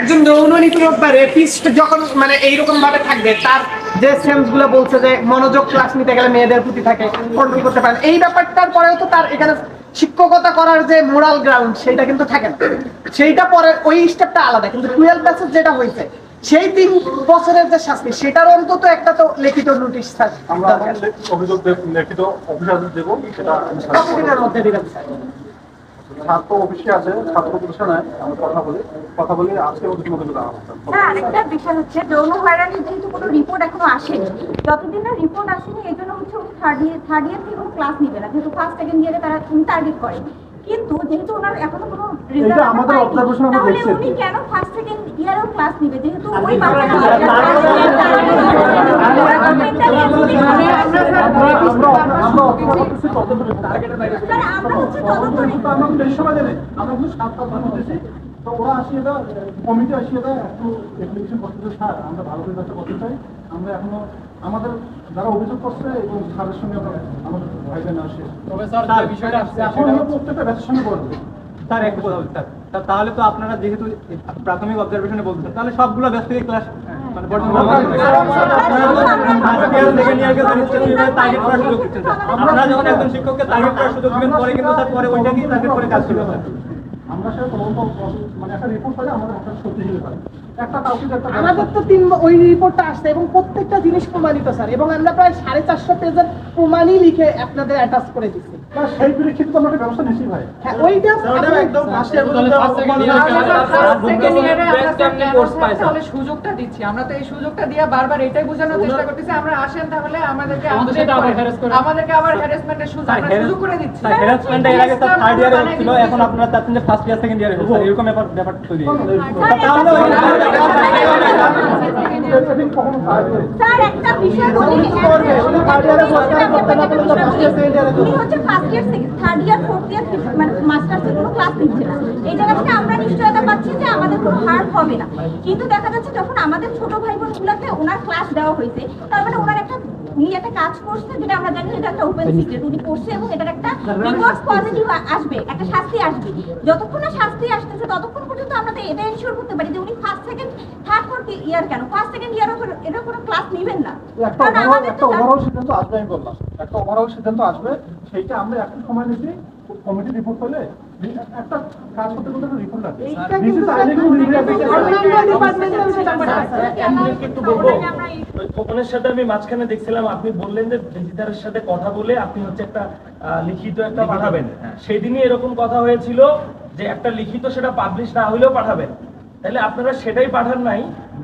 একজন যৌন নিপীড়ক বা রেপিস্ট যখন মানে এইরকম ভাবে থাকবে তার যে সেন্সগুলো বলছে যে মনোযোগ ক্লাস নিতে গেলে মেয়েদের প্রতি থাকে কন্ট্রোল করতে পারে এই ব্যাপারটার পরেও তো তার এখানে শিক্ষকতা করার যে মোরাল গ্রাউন্ড সেটা কিন্তু থাকে না। সেইটা পরে ওই স্টেপটা আলাদা কিন্তু টুয়েলভ ব্যাচের যেটা হয়েছে সেই তিন বছরের যে শাস্তি সেটার অন্তত একটা তো লিখিত নোটিশ আমরা এখন অভিযোগ দেব- লিখিত অফিসারদের দেবো সেটা কতদিনের মধ্যে দিবেন ছাত্র অফিসে আছে ছাত্র প্রতিষ্ঠানে আমি কথা বলি। কথা বলি আজকে ওদের মধ্যে দেওয়া হ্যাঁ আরেকটা বিষয় হচ্ছে যৌন হয়রানি যেহেতু কোনো রিপোর্ট এখনও আসেনি যতদিন না রিপোর্ট আসেনি এই জন্য হচ্ছে উনি থার্ড ইয়ার থার্ড ইয়ার থেকে ক্লাস নিবে না। যেহেতু ফার্স্ট সেকেন্ড ইয়ারে তারা উনি টার্গেট করেন কিন্তু যেহেতু ওনার এখনও কোনো রেজাল্ট আমাদের observation আমরা দেখছি। উনি কেন ফার্স্ট সেকেন্ড ইয়ারেও ক্লাস নিবে যেহেতু ওই আমরা কমিটি আসিয়ে দেয় একটু আমরা ভালো করে করতে চাই আমরা এখনও আমাদের যারা অভিযোগ করছে এবং স্যারের সঙ্গে আমরা আমাদের ভাই বোন আসে তবে স্যার যে বিষয়টা এখন প্রত্যেকটা ব্যাচের সঙ্গে করব স্যার একটা কথা বলছি, স্যার তাহলে তো আপনারা যেহেতু প্রাথমিক অবজারভেশনে বলছেন তাহলে সবগুলো ব্যস্ত ক্লাস মানে বর্তমানে সেকেন্ড ইয়ারকে টার্গেট করার সুযোগ দিচ্ছেন স্যার। আপনারা যখন একজন শিক্ষককে টার্গেট করার সুযোগ দিবেন পরে কিন্তু স্যার পরে ওইটাকেই টার্গেট করে কাজ করবে আমরা সেটা তদন্ত মানে একটা রিপোর্ট পাই আমাদের একটা শক্তিশালী হয় একটা কাউকে যে একটা আমাদের তো তিন ওই রিপোর্টটা আসছে এবং প্রত্যেকটা জিনিস প্রমাণিত স্যার এবং আমরা প্রায় সাড়ে চারশো পেজের প্রমাণই লিখে আপনাদের অ্যাটাচ করে দিচ্ছি। সেই পরিপ্রেক্ষিতে আমরা একটা ব্যবস্থা নিচ্ছি ভাই। হ্যাঁ ওইটা একদম ফার্স্ট ইয়ার তাহলে সুযোগটা দিচ্ছি। আমরা তো এই সুযোগটা দিয়ে বারবার এটাই বোঝানোর চেষ্টা করতেছি আমরা আসেন তাহলে আমাদেরকে আমাদেরকে আবার হ্যারাসমেন্টের সুযোগ আমরা সুযোগ করে দিচ্ছি। হ্যারাসমেন্ট এর আগে স্যার থার্ড ইয়ারে হচ্ছিল এখন আপনারা চাচ্ছেন যে ফার্স্ট ইয়ার সেকেন্ড ইয়ারে এরকম ব্যাপার ব্যাপার তৈরি তাহলে ওই- কখনো কাজ করে স্যার একটা বিষয় বলি উনি হচ্ছে first year third year fourth year মানে মাস্টার্সের কোনো ক্লাস নিচ্ছে না। এই জায়গা থেকে আমরা নিশ্চয়তা পাচ্ছি যে আমাদের কোনো হার হবে না। কিন্তু দেখা যাচ্ছে যখন আমাদের ছোট ভাই বোনগুলোকে ওনার ক্লাস দেওয়া হয়েছে তার মানে ওনার একটা উনি একটা কাজ করছে যেটা আমরা জানি এটা একটা ওপেন সিক্রেট উনি করছে এবং এটার একটা রিপোর্ট পজিটিভ আসবে একটা শাস্তি আসবে। যতক্ষণ না শাস্তি আসতেছে ততক্ষণ পর্যন্ত আমরা এটা এনশিওর করতে পারি যে উনি first second third fourth year কেন? ফার্স্ট সেকেন্ড ইয়ার এরকম কোনো ক্লাস নেবেন না একটা ওভারঅল একটা ওভারঅল সিদ্ধান্ত আসবে আমি বললাম একটা ওভারঅল সিদ্ধান্ত আসবে সেইটা আমরা একটু সময় নিচ্ছি কমিটি রিপোর্ট পেলে একটা কাজ করতে করতে রিপোর্ট লাগবে দিস ইজ আইলে কিন্তু অন্যান্য ডিপার্টমেন্টেও সেটা করা আছে। একটু বলব খোকনের সাথে আমি মাঝখানে দেখছিলাম আপনি বললেন যে ডিজিটালের সাথে কথা বলে আপনি হচ্ছে একটা আহ, লিখিত একটা পাঠাবেন সেদিনই এরকম কথা হয়েছিল যে একটা লিখিত সেটা পাবলিশ না হলেও পাঠাবেন তাহলে আপনারা সেটাই পাঠান নাই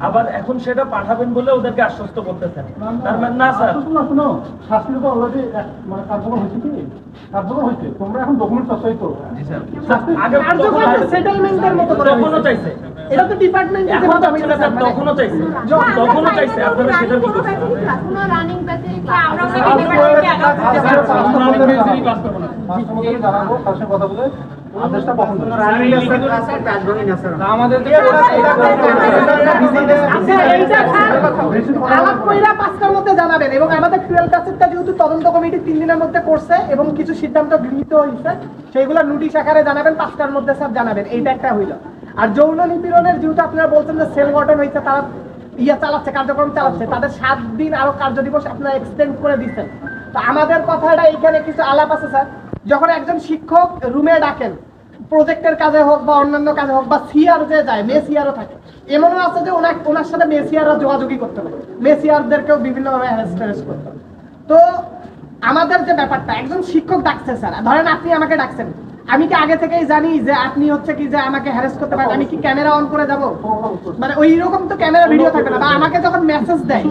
আবার এখন সেটা পাঠাবেন বলে ওদেরকে আশ্বস্ত করতেছেন। তার মানে না স্যার। শুনো শোনো শাস্তি তো অলরেডি মানে কার্যকর হয়েছে কি? কার্যকর হয়েছে তোমরা এখন ডকুমেন্ট চাচ্ছই তো শাস্তি আগে সেটেলমেন্টের মতো করে কোন চাইছে। এটা তো ডিপার্টমেন্টে তখনও চাইছে তখনও চাইছে আপনারা সেটা কি করছেন রানিং? আমাদের আচ্ছা, জানাবেন এবং আমাদের টুয়েলভ ক্লাসেরটা যেহেতু তদন্ত কমিটি তিন দিনের মধ্যে করছে এবং কিছু সিদ্ধান্ত গৃহীত হয়েছে সেইগুলো নোটিশ আকারে জানাবেন পাঁচটার মধ্যে স্যার জানাবেন এইটা একটা হইল আর যৌন নিপীড়নের যেহেতু আপনারা বলছেন যে সেল গঠন হয়েছে, তারা ইয়া চালাচ্ছে, কার্যক্রম চালাচ্ছে, তাদের সাত দিন আরও কার্য দিবস আপনারা এক্সটেন্ড করে দিচ্ছেন। তো আমাদের কথাটা এইখানে কিছু আলাপ আছে, স্যার। যখন একজন শিক্ষক রুমে ডাকেন প্রজেক্টের কাজে হোক বা অন্যান্য কাজে হোক, বা সিআর যে যায় মে সিআরও থাকে, এমনও আছে যে ওনার ওনার সাথে মে সিআররা যোগাযোগই করতে পারে। মে সিআরদেরকেও বিভিন্নভাবে হ্যারাস করতে তো আমাদের যে ব্যাপারটা, একজন শিক্ষক ডাকছে, স্যার। ধরেন আপনি আমাকে ডাকছেন। আমি কি আগে থেকেই জানি যে আপনি হচ্ছে কি যে আমাকে হ্যারাস করতে পারেন? আমি কি ক্যামেরা অন করে যাব মানে ওই রকম তো ক্যামেরা ভিডিও থাকে না। বা আমাকে যখন মেসেজ দেয়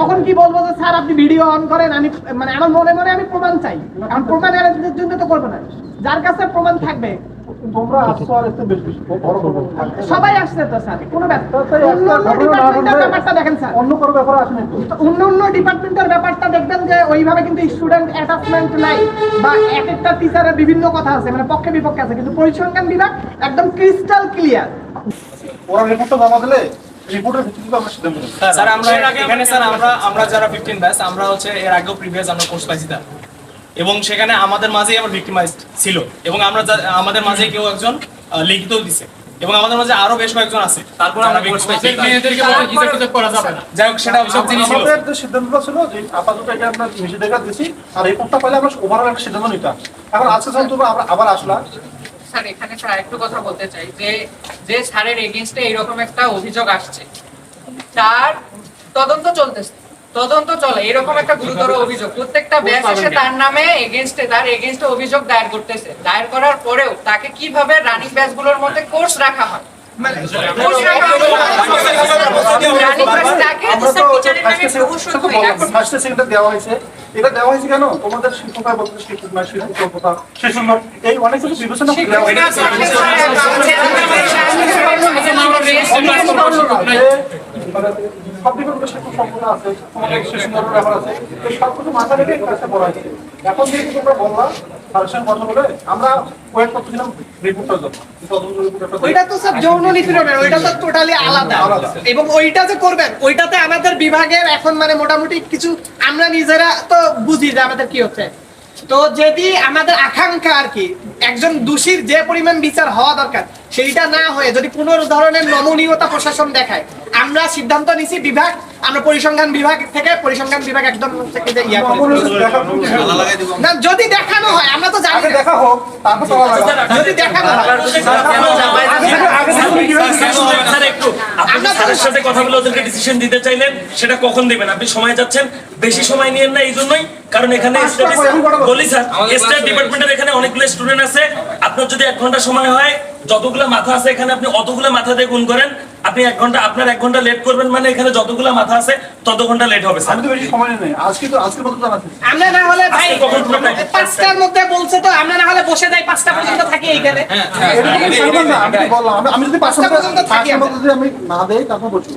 তখন কি বলব যে স্যার আপনি ভিডিও অন করেন আমি মানে আমার মনে মনে আমি প্রমাণ চাই। কারণ প্রমাণ অ্যারেঞ্জের জন্য তো করব না। যার কাছে প্রমাণ থাকবে সবাই আসছে তো স্যার। কোনো ব্যাপার অন্য অন্য ডিপার্টমেন্টের ব্যাপারটা দেখেন স্যার। অন্য কোনো ব্যাপারে আসেন অন্য অন্য ডিপার্টমেন্টের ব্যাপারটা দেখবেন যে ওইভাবে কিন্তু স্টুডেন্ট অ্যাটাচমেন্ট নাই বা এক একটা টিচারের বিভিন্ন কথা আছে মানে পক্ষে বিপক্ষে আছে কিন্তু পরিসংখ্যান বিভাগ একদম ক্রিস্টাল ক্লিয়ার ওরা রিপোর্টটা জমা দিলে রিপোর্টের ভিত্তিতে আমরা সিদ্ধান্ত নেব। স্যার আমরা এখানে স্যার আমরা আমরা যারা ফিফটিন ব্যাচ আমরা হচ্ছে এর আগেও প্রিভিয়াস আমরা কোর্স পাইছি স্যার। এবং সেখানে আমাদের মাঝেই আবার ভিক্টিমাইজড ছিল। এবং আমরা আমাদের মাঝে কেউ একজন লিখিতও দিছে। এবং আমাদের মাঝে আরও বেশ কয়েকজন আছে। তারপর আমরা কোর্স পাইছি যাই হোক সেটা সব জিনিস ছিল আমাদের যে সিদ্ধান্তটা ছিল যে আপাতত এটা আমরা নিষেধাজ্ঞা দিছি আর এই কোর্টটা পাইলে আমরা ওভারঅল একটা সিদ্ধান্ত নিতাম। এখন আজকে যখন তোমরা আবার আবার আসলা স্যার এখানে স্যার একটু কথা বলতে চাই। যে যে স্যারের এগেনস্টে এইরকম একটা অভিযোগ আসছে তার তদন্ত চলতেছে। তদন্ত চলে এরকম একটা গুরুতর অভিযোগ প্রত্যেকটা ব্যাচ এসে তার নামে এগেনস্টে তার এগেনস্টে অভিযোগ দায়ের করতেছে দায়ের করার পরেও তাকে কীভাবে রানিং ব্যাচগুলোর মধ্যে কোর্স রাখা হয় হয় ব্যাচ হয় দেওয়া হয়েছে এটা দেওয়া হয়েছে কেন তোমাদের শিক্ষকরা বলতে শিক্ষক না শিক্ষক সে সুন্দর এই অনেক কিছু বিবেচনা করে কিছু আমরা। এবং ওইটা যে করবেন, ওইটাতে আমাদের বিভাগের এখন মানে মোটামুটি কিছু, আমরা নিজেরা তো বুঝি যে আমাদের কি হচ্ছে তো যদি আমাদের আকাঙ্ক্ষা আর কি, একজন দোষীর যে পরিমাণ বিচার হওয়া দরকার, সেইটা না হয়ে যদি কোনো ধরনের নমনীয়তা প্রশাসন দেখায় আমরা সিদ্ধান্ত নিছি বিভাগ আমরা পরিসংখ্যান বিভাগ থেকে পরিসংখ্যান বিভাগ একদম থেকে যে ইয়া করে। না যদি দেখানো হয় আমরা তো জানি দেখা হোক তারপর যদি দেখানো হয়। স্যারের সাথে কথা বলে ওদেরকে ডিসিশন দিতে চাইলেন সেটা কখন দিবেন? আপনি সময় যাচ্ছেন বেশি সময় নিয়েন না এই জন্যই কারণ এখানে। বলি স্যার ডিপার্টমেন্টের এখানে অনেকগুলো স্টুডেন্ট আছে। আপনার যদি এক ঘণ্টা সময় হয় যতগুলো মাথা আছে এখানে আপনি অতগুলো মাথা দিয়ে গুণ করেন। আপনি এক ঘণ্টা আপনার এক ঘণ্টা লেট করবেন মানে এখানে যতগুলো মাথা আছে তত ঘণ্টা লেট হবে আমি তো বেশি সময় নেই। আজকে তো আজকে মতো জানাচ্ছি আমরা না হলে ভাই? পাঁচটার মধ্যে বলছে তো আমরা না হলে বসে যাই পাঁচটা পর্যন্ত থাকি এইখানে। এরকম আমি যদি পাঁচটা পর্যন্ত থাকি আমি না দেই তারপর বসবো।